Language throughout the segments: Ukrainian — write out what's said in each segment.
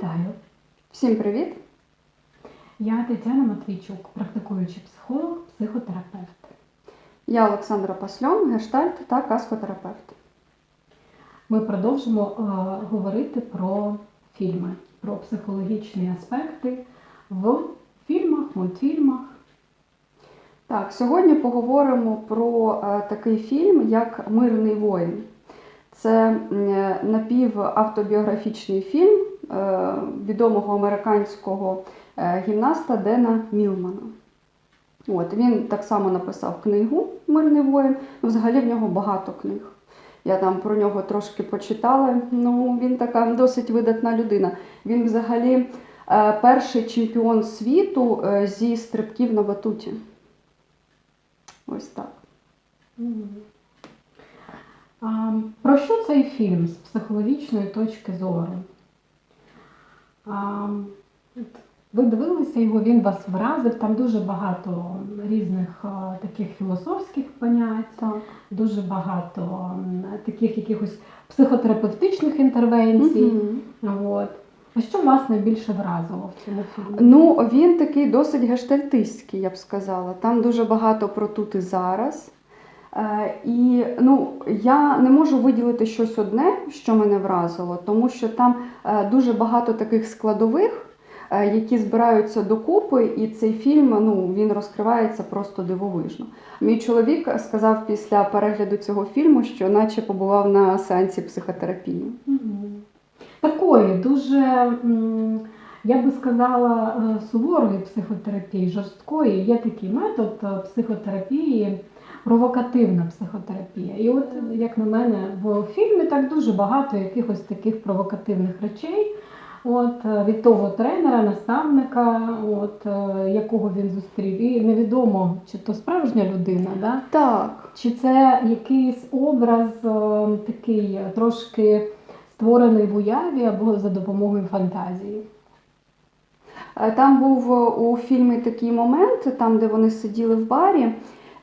Вітаю! Всім привіт! Я Тетяна Матвійчук, практикуючий психолог, психотерапевт. Я Олександра Пасльон, гештальт та каскотерапевт. Ми продовжимо е, говорити про фільми, про психологічні аспекти в фільмах, мультфільмах. Так, сьогодні поговоримо про е, такий фільм, як Мирний воїн. Це е, напівавтобіографічний фільм відомого американського е, гімнаста Дена Мілмана. От, він так само написав книгу Мирний воїн. Взагалі в нього багато книг. Я там про нього трошки почитала. Ну, він така досить видатна людина. Він взагалі е, перший чемпіон світу е, зі стрибків на батуті. Ось так. Про що цей фільм з психологічної точки зору? Ви дивилися його, він вас вразив, там дуже багато різних таких філософських понять. Так. дуже багато таких якихось психотерапевтичних інтервенцій. Мгм. От. А що вас найбільше вразило в цьому фільмі? Ну, він такий досить гештальтистський, я б сказала. Там дуже багато про тут і зараз. Е, і ну, я не можу виділити щось одне, що мене вразило, тому що там е, дуже багато таких складових, е, які збираються докупи, і цей фільм ну, він розкривається просто дивовижно. Мій чоловік сказав після перегляду цього фільму, що наче побував на сеансі психотерапії. Такої дуже, я би сказала, суворої психотерапії, жорсткої. Є такий метод психотерапії, провокативна психотерапія. І от, як на мене, в фільмі так дуже багато якихось таких провокативних речей. От е, від того тренера, наставника, от е, якого він зустрів, і невідомо, чи то справжня людина, да? Так. Чи це якийсь образ е, такий трошки створений в уяві або за допомогою фантазії? Там був у фільмі такий момент, там, де вони сиділи в барі,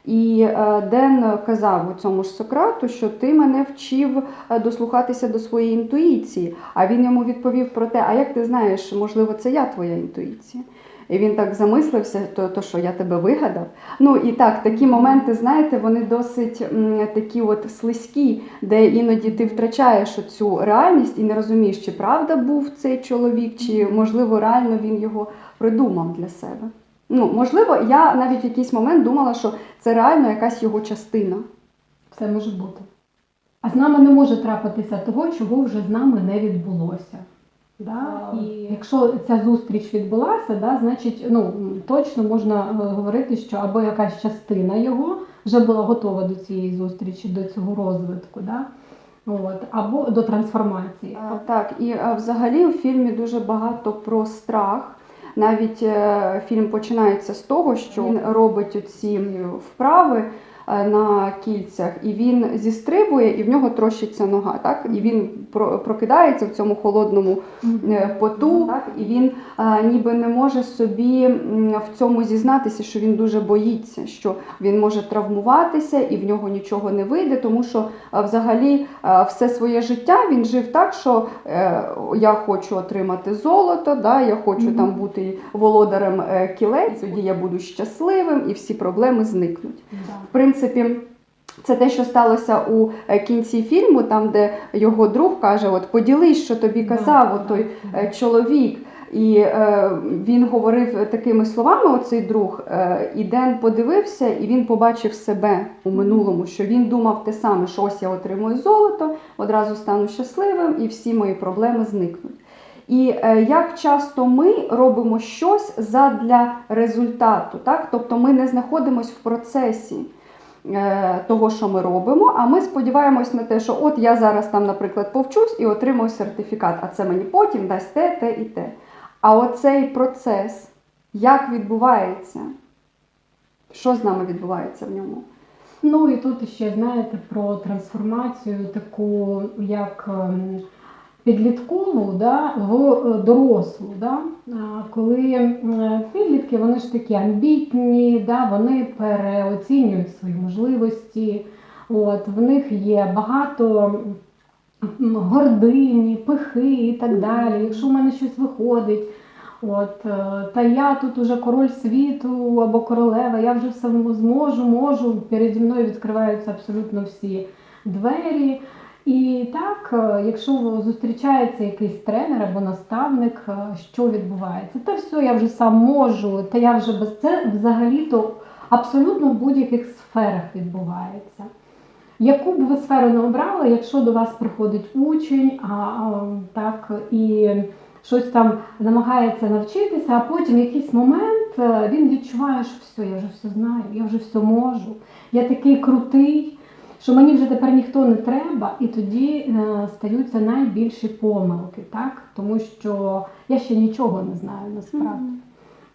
і е, Ден казав у цьому ж Сократу, що ти мене вчив е, дослухатися до своєї інтуїції. А він йому відповів про те, а як ти знаєш, можливо, це я твоя інтуїція. І він так замислився, то, то що я тебе вигадав. Ну і так, такі моменти, знаєте, вони досить м, такі от слизькі, де іноді ти втрачаєш цю реальність і не розумієш, чи правда був цей чоловік, чи можливо реально він його придумав для себе. Ну, можливо, я навіть в якийсь момент думала, що це реально якась його частина. Все може бути. А з нами не може трапитися того, чого вже з нами не відбулося. Да? І якщо ця зустріч відбулася, да, значить ну, точно можна е, говорити, що або якась частина його вже була готова до цієї зустрічі, до цього розвитку, да? От, або до трансформації. А, Так, і а, взагалі у фільмі дуже багато про страх. Навіть е, фільм починається з того, що він робить оці вправи на кільцях, і він зістрибує, і в нього трощиться нога. Так? І він прокидається в цьому холодному е, поту, так? і він е, ніби не може собі в цьому зізнатися, що він дуже боїться, що він може травмуватися і в нього нічого не вийде, тому що е, взагалі е, все своє життя він жив так, що е, я хочу отримати золото, да, я хочу там бути володарем е, кілець, тоді я буду щасливим і всі проблеми зникнуть. В принципі, це те, що сталося у е, кінці фільму, там, де його друг каже: От поділись, що тобі казав от той е, чоловік. І е, він говорив такими словами, оцей друг, е, і Ден подивився, і він побачив себе у минулому, що він думав те саме, що ось я отримую золото, одразу стану щасливим, і всі мої проблеми зникнуть. І е, як часто ми робимо щось задля результату, так? тобто ми не знаходимося в процесі того, що ми робимо, а ми сподіваємось на те, що от я зараз там, наприклад, повчусь і отримую сертифікат, а це мені потім дасть те, те і те. А оцей процес, як відбувається? Що з нами відбувається в ньому? Ну і тут ще знаєте про трансформацію, таку як ем, підліткову да, в е, дорослу. Да? Коли підлітки вони ж такі амбітні, да, вони переоцінюють свої можливості. От, в них є багато гордині, пихи і так далі. Якщо в мене щось виходить, от, е, та я тут уже король світу або королева, я вже все зможу, можу, переді мною відкриваються абсолютно всі двері. І так, е, якщо зустрічається якийсь тренер або наставник, е, що відбувається? Та все, я вже сам можу, та я вже без це взагалі-то абсолютно в будь-яких сферах відбувається. Яку б ви сферу не обрали, якщо до вас приходить учень, а, так, і щось там намагається навчитися, а потім в якийсь момент е, він відчуває, що все, я вже все знаю, я вже все можу, я такий крутий, що мені вже тепер ніхто не треба, і тоді е, стаються найбільші помилки, так? тому що я ще нічого не знаю насправді.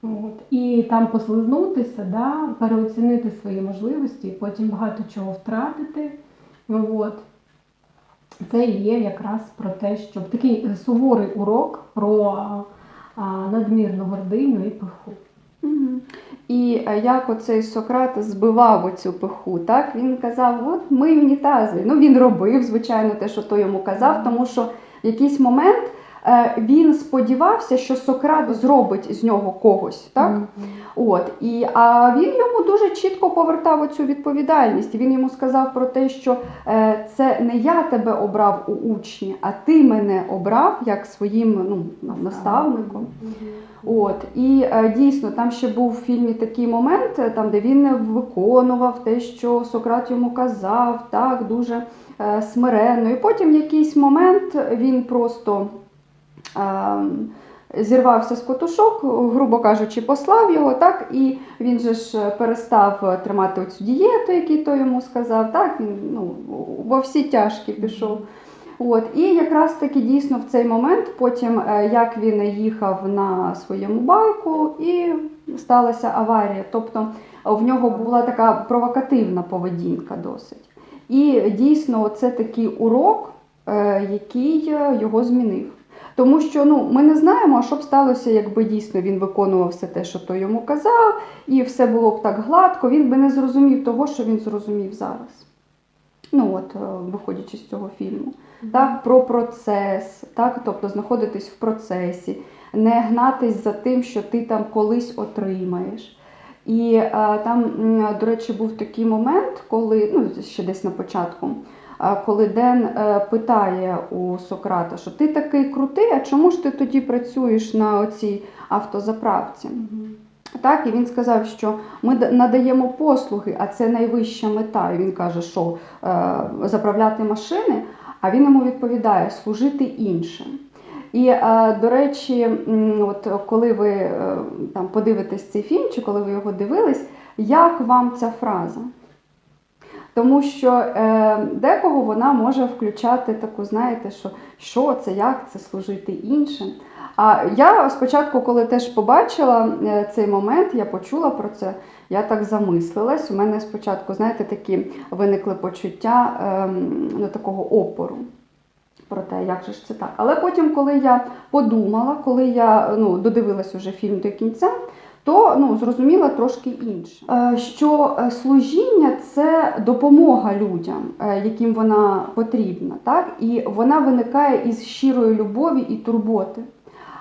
От. І там послизнутися, да, переоцінити свої можливості, потім багато чого втратити. От. Це і є якраз про те, щоб такий суворий урок про надмірну гординю і пиху. Мгм. І е, як оцей Сократ збивав оцю пиху, так він казав: от ми унітази. Ну він робив, звичайно, те, що той йому казав, тому що в якийсь момент він сподівався, що Сократ зробить з нього когось, так? Мгм. От і а він йому дуже чітко повертав оцю відповідальність. Він йому сказав про те, що е, це не я тебе обрав у учні, а ти мене обрав як своїм ну, наставником. От і е, дійсно там ще був в фільмі такий момент, е, там де він виконував те, що Сократ йому казав, так дуже е, смиренно. І потім в якийсь момент він просто. Е, Зірвався з котушок, грубо кажучи, послав його, так, і він же ж перестав тримати оцю дієту, який той йому сказав, так, він ну, во всі тяжкі пішов. От, і якраз таки дійсно в цей момент, потім е, як він їхав на своєму байку, і сталася аварія. Тобто в нього була така провокативна поведінка досить. І дійсно, це такий урок, е, який його змінив. Тому що ну, ми не знаємо, а що б сталося, якби дійсно він виконував все те, що той йому казав, і все було б так гладко, він би не зрозумів того, що він зрозумів зараз. Ну от, е, виходячи з цього фільму так, про процес, так, тобто знаходитись в процесі, не гнатись за тим, що ти там колись отримаєш. І а, там, до речі, був такий момент, коли, ну, ще десь на початку, коли Ден е, питає у Сократа, що ти такий крутий, а чому ж ти тоді працюєш на оцій автозаправці? Так, і він сказав, що ми надаємо послуги, а це найвища мета. І він каже, що е, заправляти машини, а він йому відповідає служити іншим. І, е, до речі, от коли ви там подивитесь цей фільм, чи коли ви його дивились, як вам ця фраза? Тому що е, декого вона може включати таку, знаєте, що що це, як це служити іншим. А я спочатку, коли теж побачила е, цей момент, я почула про це, я так замислилась. У мене спочатку, знаєте, такі виникли почуття ем, ну, такого опору. Про те, як же ж це так. Але потім, коли я подумала, коли я ну, додивилась уже фільм до кінця, то ну, зрозуміла трошки інше. Е, Що е, служіння це допомога людям, е, яким вона потрібна, так? і вона виникає із щирої любові і турботи.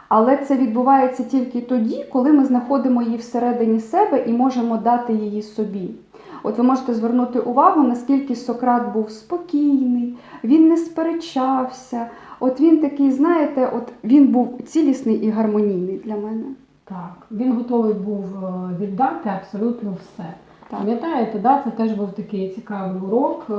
Але це відбувається тільки тоді, коли ми знаходимо її всередині себе і можемо дати її собі. От ви можете звернути увагу, наскільки Сократ був спокійний, він не сперечався. От він такий, знаєте, от він був цілісний і гармонійний для мене. Так, він готовий був е, віддати абсолютно все. Так. Пам'ятаєте, да, це теж був такий цікавий урок, е,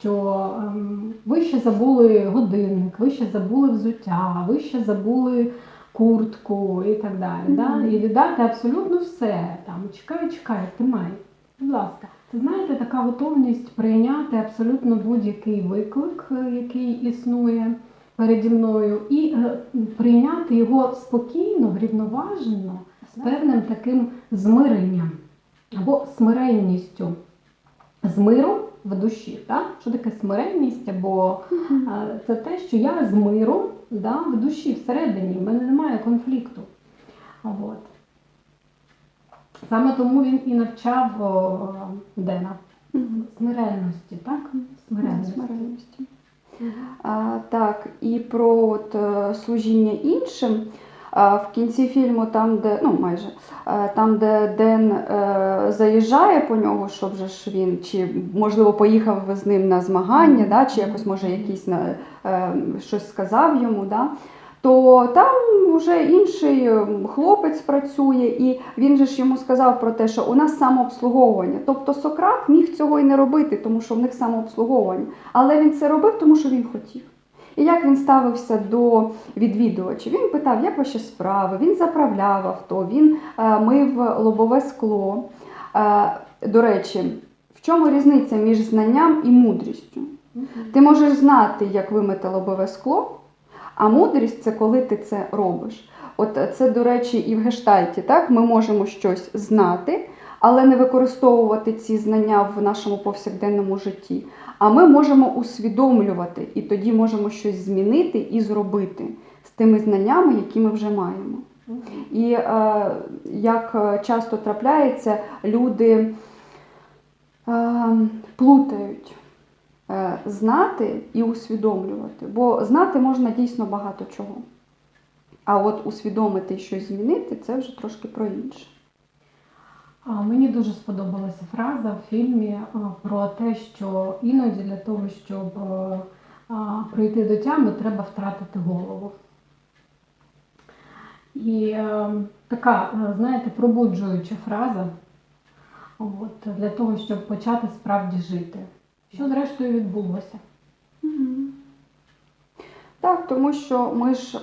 що ем, ви ще забули годинник, ви ще забули взуття, ви ще забули куртку і так далі. Да? І віддати абсолютно все. Там, чекай, чекай, тримай. Будь ласка, це знаєте, така готовність прийняти абсолютно будь-який виклик, е, який існує переді мною, і е, прийняти його спокійно, врівноважено, з певним таким змиренням або смиренністю. З миром в душі. Так? Що таке смиренність? Або е, це те, що я з миром да, в душі, всередині, в мене немає конфлікту. От. Саме тому він і навчав Дена смиренності, так? Смиренності. Смиренності. А, так, і про от, е, служіння іншим. А, в кінці фільму, там, де, ну майже, е, там, де Ден е, заїжджає по нього, щоб же ж він, чи можливо поїхав з ним на змагання, да, чи якось може якісь на, е, щось сказав йому, да, то там вже інший е, хлопець працює, і він же ж йому сказав про те, що у нас самообслуговування. Тобто Сократ міг цього і не робити, тому що в них самообслуговування. Але він це робив, тому що він хотів. І як він ставився до відвідувачів? Він питав, як ваші справи, він заправляв авто, він е, мив лобове скло. Е, до речі, в чому різниця між знанням і мудрістю? Ти можеш знати, як вимити лобове скло, а мудрість це коли ти це робиш. От це, до речі, і в гештальті, так? Ми можемо щось знати, але не використовувати ці знання в нашому повсякденному житті. А ми можемо усвідомлювати і тоді можемо щось змінити і зробити з тими знаннями, які ми вже маємо. І е, як е, часто трапляється, люди е, плутають е, знати і усвідомлювати. Бо знати можна дійсно багато чого. А от усвідомити і щось змінити це вже трошки про інше. А Мені дуже сподобалася фраза в фільмі про те, що іноді для того, щоб е, прийти до тями, треба втратити голову. І е, така, е, знаєте, пробуджуюча фраза от, для того, щоб почати справді жити. Що зрештою відбулося? Так, тому що ми ж е,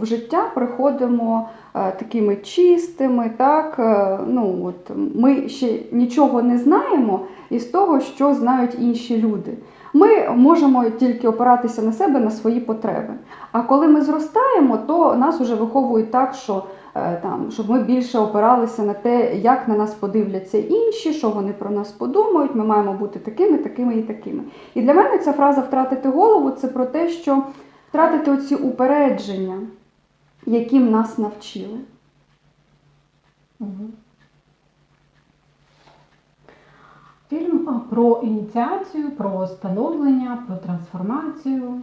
в життя приходимо е, такими чистими, так, е, ну, от, ми ще нічого не знаємо із того, що знають інші люди. Ми можемо тільки опиратися на себе, на свої потреби. А коли ми зростаємо, то нас вже виховують так, що там, щоб ми більше опиралися на те, як на нас подивляться інші, що вони про нас подумають. Ми маємо бути такими, такими і такими. І для мене ця фраза втратити голову це про те, що втратити оці упередження, яким нас навчили. Фільм про ініціацію, про становлення, про трансформацію.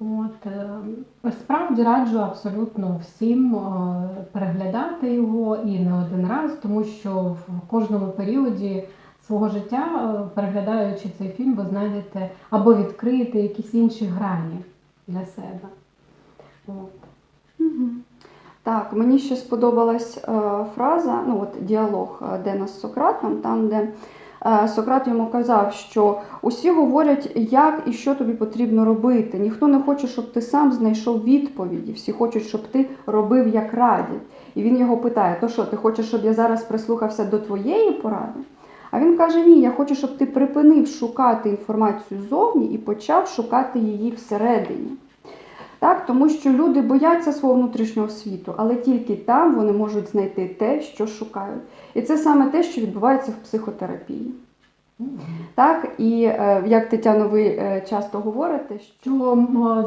От, е, справді раджу абсолютно всім е, переглядати його і не один раз, тому що в кожному періоді свого життя, е, переглядаючи цей фільм, ви знайдете або відкриєте якісь інші грані для себе. От. Так, мені ще сподобалась фраза, ну от діалог Дена з Сократом, там, де Сократ йому казав, що усі говорять, як і що тобі потрібно робити. Ніхто не хоче, щоб ти сам знайшов відповіді. Всі хочуть, щоб ти робив як радять. І він його питає: то що, ти хочеш, щоб я зараз прислухався до твоєї поради? А він каже: Ні, я хочу, щоб ти припинив шукати інформацію ззовні і почав шукати її всередині. Так, тому що люди бояться свого внутрішнього світу, але тільки там вони можуть знайти те, що шукають. І це саме те, що відбувається в психотерапії. Так, і е, як Тетяно, ви е, часто говорите, що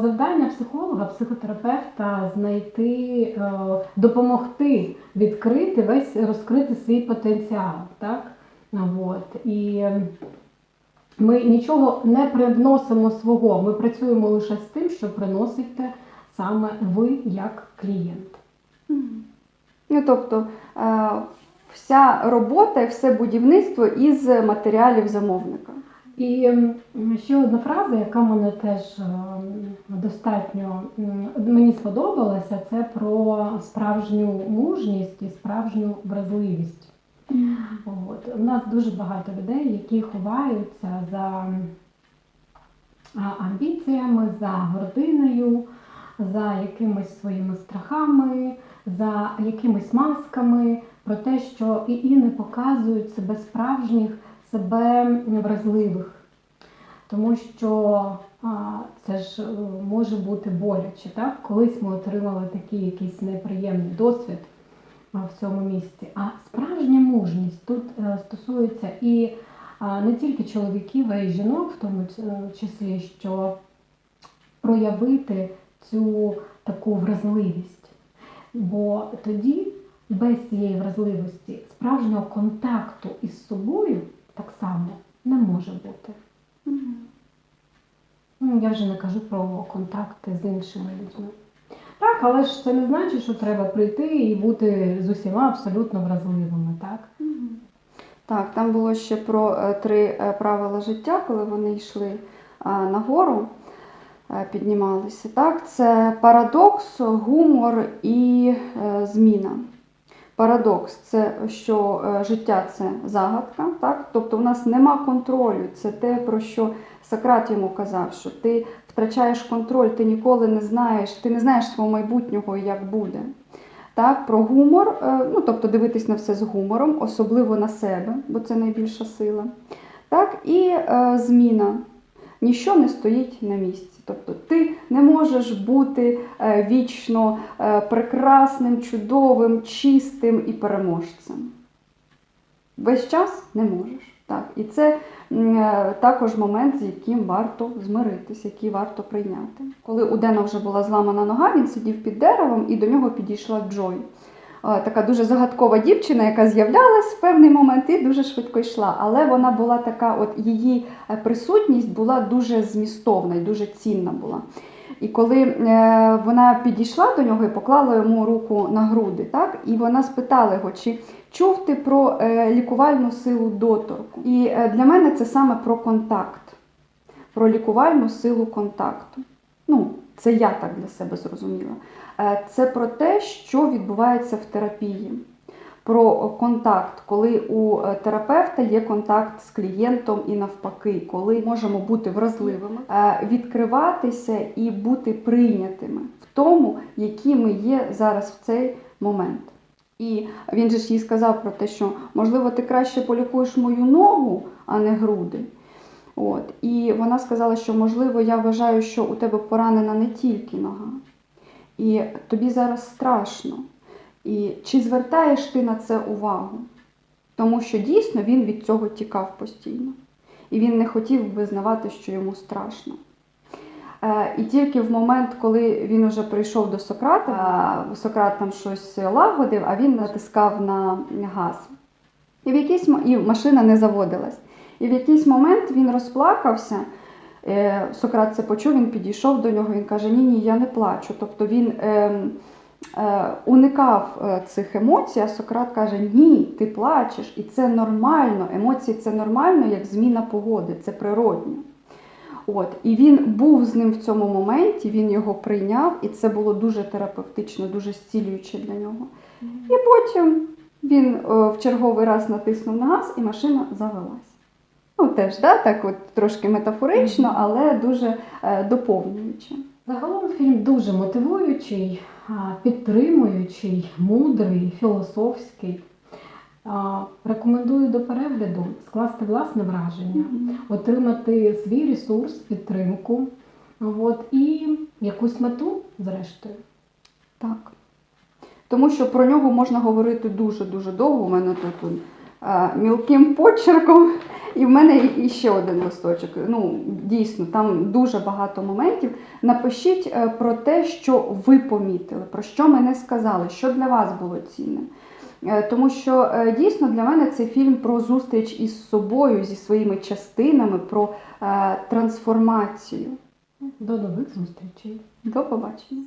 завдання психолога, психотерапевта знайти, е, допомогти відкрити весь розкрити свій потенціал. Так? От. І ми нічого не привносимо свого, ми працюємо лише з тим, що приносите саме ви як клієнт. ну, тобто е, вся робота, все будівництво із матеріалів замовника. І ще одна фраза, яка мене теж ем, достатньо мені сподобалася, це про справжню мужність і справжню вразливість. От. У нас дуже багато людей, які ховаються за амбіціями, за гординою, за якимись своїми страхами, за якимись масками, про те, що і, і не показують себе справжніх, себе вразливих. Тому що а, це ж е, може бути боляче. Так? Колись ми отримали такий якийсь неприємний досвід в цьому місці. А справжня мужність тут е, стосується і не тільки чоловіків, а й жінок, в тому е, числі, що проявити цю таку вразливість. Бо тоді без цієї вразливості справжнього контакту із собою так само не може бути. Ну, Я вже не кажу про контакти з іншими людьми. Так, але ж це не значить, що треба прийти і бути з усіма абсолютно вразливими, так? Так, там було ще про е, три е, правила життя, коли вони йшли е, нагору, піднімалися. Так, це парадокс, гумор і зміна. Парадокс це що життя це загадка, так? тобто у нас нема контролю. Це те, про що Сократ йому казав, що ти втрачаєш контроль, ти ніколи не знаєш, ти не знаєш свого майбутнього, як буде. Так, про гумор, е, ну тобто дивитись на все з гумором, особливо на себе, бо це найбільша сила. Так, і е, зміна. Ніщо не стоїть на місці. Тобто ти не можеш бути е, вічно е, прекрасним, чудовим, чистим і переможцем. Весь час не можеш. Так. І це е, також момент, з яким варто змиритись, який варто прийняти. Коли у Дена вже була зламана нога, він сидів під деревом і до нього підійшла Джой. Е, Така дуже загадкова дівчина, яка з'являлась в певний момент і дуже швидко йшла. Але вона була така, от її е, присутність була дуже змістовна і дуже цінна була. І коли вона підійшла до нього і поклала йому руку на груди, так, і вона спитала його, чи чув ти про е, лікувальну силу доторку. І е, для мене це саме про контакт, про лікувальну силу контакту. Ну, це я так для себе зрозуміла. Е, Це про те, що відбувається в терапії. Про контакт, коли у терапевта є контакт з клієнтом і навпаки, коли можемо бути вразливими, відкриватися і бути прийнятими в тому, які ми є зараз в цей момент. І він же ж їй сказав про те, що можливо ти краще полікуєш мою ногу, а не груди. От. І вона сказала, що можливо я вважаю, що у тебе поранена не тільки нога, і тобі зараз страшно. І чи звертаєш ти на це увагу? Тому що дійсно він від цього тікав постійно. І він не хотів визнавати, що йому страшно. Е, І тільки в момент, коли він вже прийшов до Сократа, е, Сократ там щось лагодив, а він натискав на газ. І, в якийсь, і машина не заводилась. І в якийсь момент він розплакався. Е, Сократ це почув, він підійшов до нього, він каже: Ні, ні, я не плачу. Тобто він ем, е, уникав е, цих емоцій, а Сократ каже: Ні, ти плачеш, і це нормально. Емоції це нормально, як зміна погоди, це природньо. От, і він був з ним в цьому моменті, він його прийняв, і це було дуже терапевтично, дуже зцілююче для нього. І потім він е, в черговий раз натиснув на газ, і машина завелась. Ну, теж, да, так от трошки метафорично, але дуже е, доповнююче. Загалом фільм дуже мотивуючий, підтримуючий, мудрий, філософський. А, Рекомендую до перегляду скласти власне враження, отримати свій ресурс, підтримку от, і якусь мету, зрештою. Так. Тому що про нього можна говорити дуже-дуже довго. У мене тут он, е, мілким почерком, і в мене і- і ще один листочок. Ну, дійсно, там дуже багато моментів. Напишіть е, про те, що ви помітили, про що ми не сказали, що для вас було цінним. Е, Тому що е, дійсно для мене цей фільм про зустріч із собою, зі своїми частинами, про е, трансформацію. До нових зустрічей. До побачення.